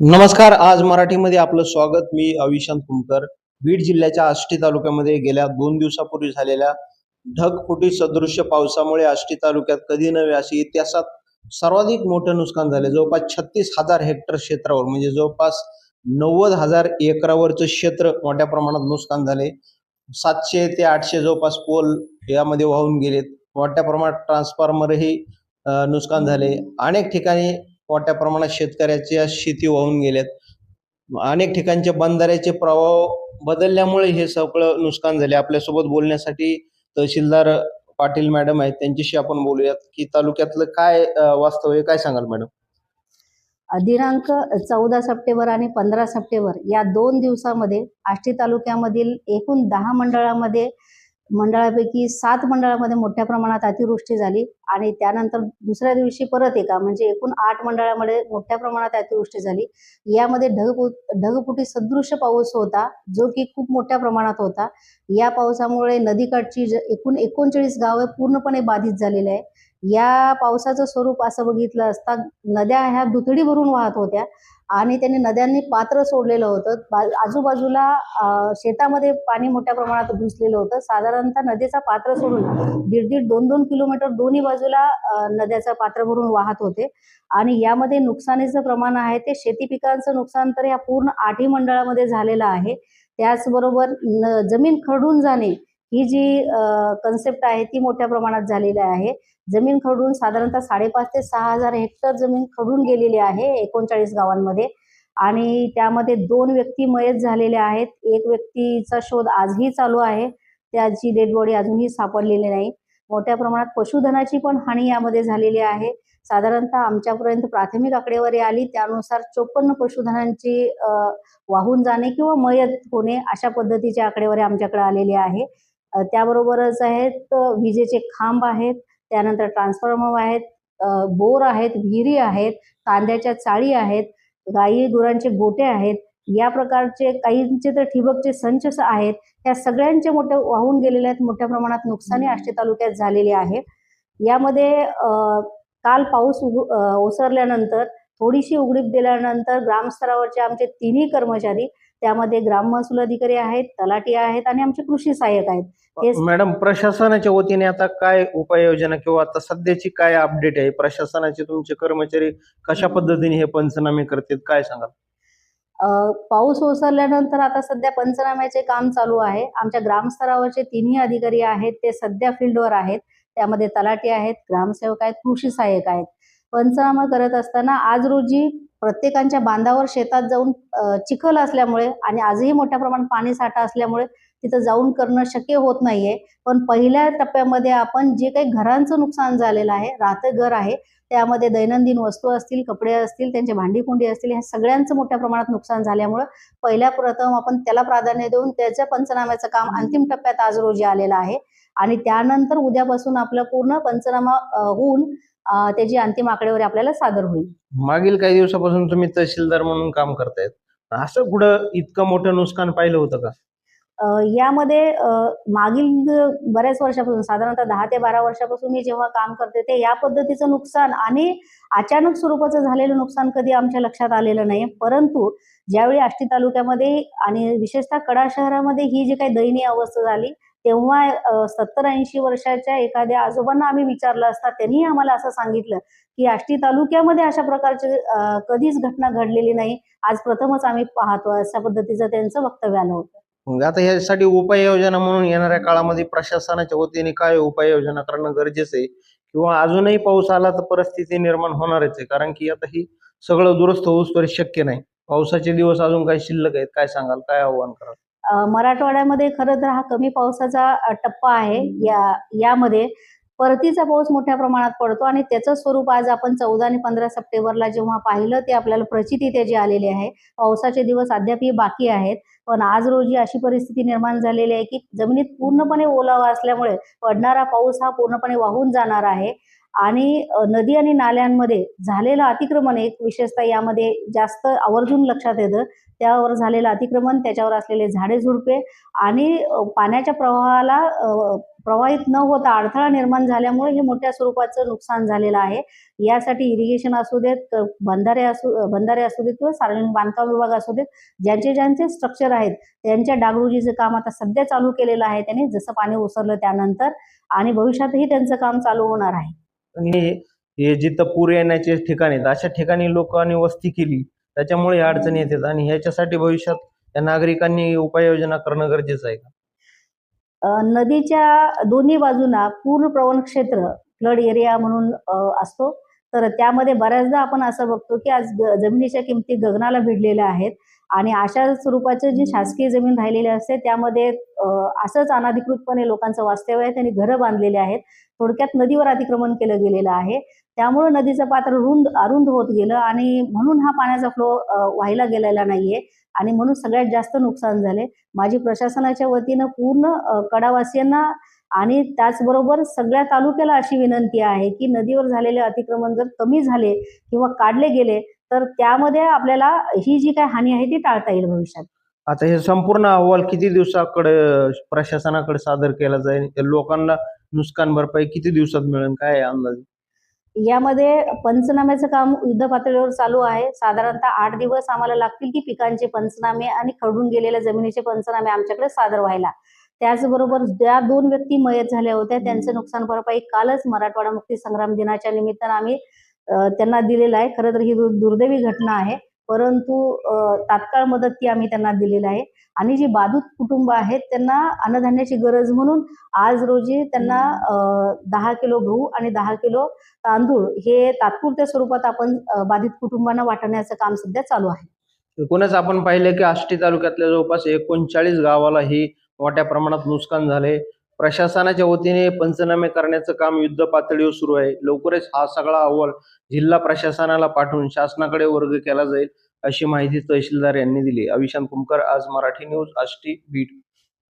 नमस्कार आज मराठीमध्ये आपलं स्वागत. मी अविशांत कुमकर. बीड जिल्ह्याच्या आष्टी तालुक्यामध्ये गेल्या दोन दिवसापूर्वी झालेल्या ढगफुटी सदृश्य पावसामुळे आष्टी तालुक्यात कधी नव्हे अशी इतिहासात सर्वाधिक मोठं नुकसान झाले. जवळपास छत्तीस हजार हेक्टर क्षेत्रावर म्हणजे जवळपास नव्वद हजार एकरावरचं क्षेत्र मोठ्या प्रमाणात नुकसान झाले. सातशे ते आठशे जवळपास पोल यामध्ये वाहून गेलेत. मोठ्या प्रमाणात ट्रान्सफॉर्मरही नुकसान झाले. अनेक ठिकाणी मोठ्या प्रमाणात शेतकऱ्याच्या शेती वाहून गेल्यात. अनेक ठिकाणच्या बंधाऱ्याचे प्रभाव बदलल्यामुळे हे सगळं नुकसान झाले. आपल्यासोबत बोलण्यासाठी तहसीलदार पाटील मॅडम आहेत. त्यांच्याशी आपण बोलूयात की तालुक्यातलं काय वास्तव्य काय सांगाल मॅडम? दिनांक चौदा सप्टेंबर आणि पंधरा सप्टेंबर या दोन दिवसामध्ये आष्टी तालुक्यामधील एकूण दहा मंडळामध्ये मंडळापैकी सात मंडळामध्ये मोठ्या प्रमाणात अतिवृष्टी झाली आणि त्यानंतर दुसऱ्या दिवशी परत एका म्हणजे एकूण आठ मंडळामध्ये मोठ्या प्रमाणात अतिवृष्टी झाली. यामध्ये ढग ढगपुटी सदृश पाऊस होता जो की खूप मोठ्या प्रमाणात होता. या पावसामुळे नदीकाठची ज- एकूण एकोणचाळीस गावं पूर्णपणे बाधित झालेले आहे. या पावसाचं स्वरूप असं बघितलं असता नद्या ह्या दुथडी भरून वाहत होत्या. आणि त्यांनी नद्यांनी पात्र सोडलेलं होतं. बा आजूबाजूला शेतामध्ये पाणी मोठ्या प्रमाणात घुसलेलं होतं. साधारणतः नदीचा पात्र सोडून दीड दीड दोन दोन किलोमीटर दोन्ही बाजूला नद्याचं पात्र भरून वाहत होते. आणि यामध्ये नुकसानीचं प्रमाण आहे ते शेती पिकांचं नुकसान तर या पूर्ण आठही मंडळामध्ये झालेलं आहे. त्याचबरोबर न जमीन खडून जाणे ही जी कन्सेप्ट आहे ती मोठ्या प्रमाणात झालेली आहे. जमीन खडून साधारणतः साडेपाच ते सहा हजार हेक्टर जमीन खडून गेलेली आहे एकोणचाळीस गावांमध्ये. आणि त्यामध्ये दोन व्यक्ती मयत झालेल्या आहेत. एक व्यक्तीचा शोध आजही चालू आहे. त्याची डेड बॉडी अजूनही सापडलेली नाही. मोठ्या प्रमाणात पशुधनाची पण हानी यामध्ये झालेली आहे. साधारणतः आमच्यापर्यंत प्राथमिक आकडेवारी आली त्यानुसार चोपन्न पशुधनांची वाहून जाणे किंवा मयत होणे अशा पद्धतीची आकडेवारी आमच्याकडे आलेली आहे. त्याबरोबरच आहेत विजेचे खांब आहेत त्यानंतर ट्रान्सफॉर्मर आहेत बोर आहेत विहिरी आहेत कांद्याच्या चाळी आहेत गाई गुरांचे गोटे आहेत या प्रकारचे काहींचे तर ठिबकचे संच आहेत त्या सगळ्यांचे मोठे वाहून गेलेले आहेत मोठ्या प्रमाणात नुकसानी आष्टी तालुक्यात झालेली आहे. यामध्ये काल पाऊस ओसरल्यानंतर थोडीशी उघडीप दिल्यानंतर ग्रामस्तरावरचे आमचे तिन्ही कर्मचारी त्यामध्ये ग्राम महसूल अधिकारी आहेत तलाठी आहेत आणि आमचे कृषी सहाय्यक आहेत. मॅडम प्रशासनाच्या वतीने आता काय उपाययोजना किंवा आता सध्याची काय अपडेट आहे? प्रशासनाचे तुमचे कर्मचारी कशा पद्धतीने हे पंचनामे करतात काय सांगाल? पाऊस ओसरल्यानंतर आता सध्या पंचनाम्याचे काम चालू आहे. आमच्या ग्रामस्तरावरचे तिन्ही अधिकारी आहेत ते सध्या फील्डवर आहेत. त्यामध्ये तलाठी आहेत ग्रामसेवक आहेत कृषी सहाय्यक आहेत. पंचनामा करत असताना आज रोजी प्रत्येकांच्या बांधावर शेतात जाऊन चिखल असल्यामुळे आणि आजही मोठ्या प्रमाणात पाणी साठा असल्यामुळे तिथं जाऊन करणं शक्य होत नाहीये. पण पहिल्या टप्प्यामध्ये आपण जे काही घरांचं नुकसान झालेलं आहे राहतं घर आहे त्यामध्ये दैनंदिन वस्तू असतील कपडे असतील त्यांचे भांडीकुंडी असतील ह्या सगळ्यांचं मोठ्या प्रमाणात नुकसान झाल्यामुळं पहिल्या प्रथम आपण त्याला प्राधान्य देऊन त्याच्या पंचनाम्याचं काम अंतिम टप्प्यात आज रोजी आलेलं आहे. आणि त्यानंतर उद्यापासून आपलं पूर्ण पंचनामा होऊन त्याची अंतिम आकडेवारी आपल्याला सादर होईल. मागील काही दिवसापासून तुम्ही तहसीलदार म्हणून काम करतायत. असं कुठं इतकं मोठं नुकसान पाहिलं होतं का? यामध्ये मागील बऱ्याच वर्षापासून साधारणतः दहा ते बारा वर्षापासून मी जेव्हा काम करते ते या पद्धतीचं नुकसान आणि अचानक स्वरूपाचं झालेलं नुकसान कधी आमच्या लक्षात आलेलं नाही. परंतु ज्यावेळी आष्टी तालुक्यामध्ये आणि विशेषतः कडा शहरामध्ये ही जी काही दयनीय अवस्था झाली तेव्हा सत्तर ऐंशी वर्षाच्या एखाद्या आजोबांना आम्ही विचारलं असता त्यांनी आम्हाला असं सांगितलं की आष्टी तालुक्यामध्ये अशा प्रकारची कधीच घटना घडलेली नाही. आज प्रथमच आम्ही पाहतो अशा पद्धतीचं त्यांचं वक्तव्य आलं होतं. मग आता यासाठी उपाययोजना म्हणून येणाऱ्या काळामध्ये प्रशासनाच्या वतीने काय उपाययोजना करणं गरजेचं आहे? किंवा अजूनही पाऊस आला तर परिस्थिती निर्माण होणारच आहे कारण की आता ही सगळं दुरुस्त होऊसपर्यंत शक्य नाही. पावसाचे दिवस अजून काही शिल्लक आहेत काय सांगाल? काय आव्हान कराल? मराठवाड्यामध्ये खरं तर हा कमी पावसाचा टप्पा आहे. या यामध्ये परतीचा पाऊस मोठ्या प्रमाणात पडतो आणि त्याचं स्वरूप आज आपण चौदा आणि पंधरा सप्टेंबरला जेव्हा पाहिलं ते आपल्याला प्रचिती त्याची आलेली आहे. पावसाचे दिवस अद्यापही बाकी आहेत. पण आज रोजी अशी परिस्थिती निर्माण झालेली आहे की जमिनीत पूर्णपणे ओलावा असल्यामुळे पडणारा पाऊस हा पूर्णपणे वाहून जाणार आहे. आणि नदी आणि नाल्यांमध्ये झालेलं अतिक्रमण एक विशेषतः यामध्ये जास्त आवर्जून लक्षात येतं. त्यावर झालेलं अतिक्रमण त्याच्यावर असलेले झाडे झुडपे आणि पाण्याच्या प्रवाहाला प्रवाहित न होता अडथळा निर्माण झाल्यामुळे हे मोठ्या स्वरूपाचं नुकसान झालेलं आहे. यासाठी इरिगेशन असू देत बंधारे असू बंधारे असू देत किंवा सार्वजनिक बांधकाम विभाग असू देत ज्यांचे ज्यांचे स्ट्रक्चर आहेत. त्यांच्या डागडुजीचं काम आता सध्या चालू केलेलं आहे. त्यांनी जसं पाणी ओसरलं त्यानंतर आणि भविष्यातही त्यांचं काम चालू होणार आहे. हे- जिथं पूर येण्याचे ठिकाण आहेत अशा ठिकाणी लोकांनी वस्ती केली. त्याच्यामुळे ह्या अडचणी येतात आणि ह्याच्यासाठी भविष्यात या नागरिकांनी उपाययोजना करणं गरजेचं आहे का? नदीच्या दोन्ही बाजूना पूर्ण प्रवण क्षेत्र फ्लड एरिया म्हणून असतो. तर त्यामध्ये बऱ्याचदा आपण असं बघतो की आज जमिनीच्या किमती गगनाला भिडलेल्या आहेत. आणि अशा स्वरूपाचं जी शासकीय जमीन राहिलेली असते त्यामध्ये असंच अनाधिकृतपणे लोकांचं वास्तव्य आहे त्यांनी घरं बांधलेले आहेत. थोडक्यात नदीवर अतिक्रमण केलं गेलेलं आहे. त्यामुळे नदीचं पात्र रुंद अरुंद होत गेलं आणि म्हणून हा पाण्याचा फ्लो व्हायला गेलेला नाहीये. आणि म्हणून सगळ्यात जास्त नुकसान झाले. माझी प्रशासनाच्या वतीनं पूर्ण कडावासियांना आणि त्याचबरोबर सगळ्या तालुक्याला अशी विनंती आहे की नदीवर झालेले अतिक्रमण जर कमी झाले किंवा काढले गेले तर त्यामध्ये आपल्याला ही जी काय हानी आहे ती टाळता येईल भविष्यात. आता हे संपूर्ण अहवाल किती दिवसाकडे प्रशासनाकडे सादर केला जाईल? लोकांना नुकसान भरपाई किती दिवसात मिळेल? काय अंदाज? यामध्ये पंचनाम्याचं काम युद्ध पातळीवर चालू आहे. साधारणतः आठ दिवस आम्हाला लागतील की पिकांचे पंचनामे आणि खरडून गेलेल्या जमिनीचे पंचनामे आमच्याकडे सादर व्हायला. त्याचबरोबर ज्या दोन व्यक्ती मयत झाल्या होत्या त्यांचं नुकसान भरपाई कालच मराठवाडा मुक्ती संग्राम दिनाच्या निमित्तानं आम्ही त्यांना दिलेलं आहे. खरं तर ही दुर्दैवी घटना आहे. परंतु तात्काळ मदत ती आम्ही त्यांना दिलेली आहे. आणि जी बाधित कुटुंब आहेत त्यांना अन्नधान्याची गरज म्हणून आज रोजी त्यांना दहा किलो गहू आणि दहा किलो तांदूळ हे तात्पुरत्या स्वरूपात आपण बाधित कुटुंबांना वाटण्याचं काम सध्या चालू आहे. एकूणच आपण पाहिले की आष्टी तालुक्यातल्या जवळपास एकोणचाळीस गावाला ही मोठ्या प्रमाणात नुकसान झाले प्रशासनाच्या वतीने पंचनामे करण्याचं काम युद्ध पातळीवर सुरू आहे. लवकरच हा सगळा अहवाल जिल्हा प्रशासनाला पाठवून शासनाकडे वर्ग केला जाईल अशी माहिती तहसीलदार यांनी दिली. अविशांत कुमकर आज मराठी न्यूज आष्टी बीड.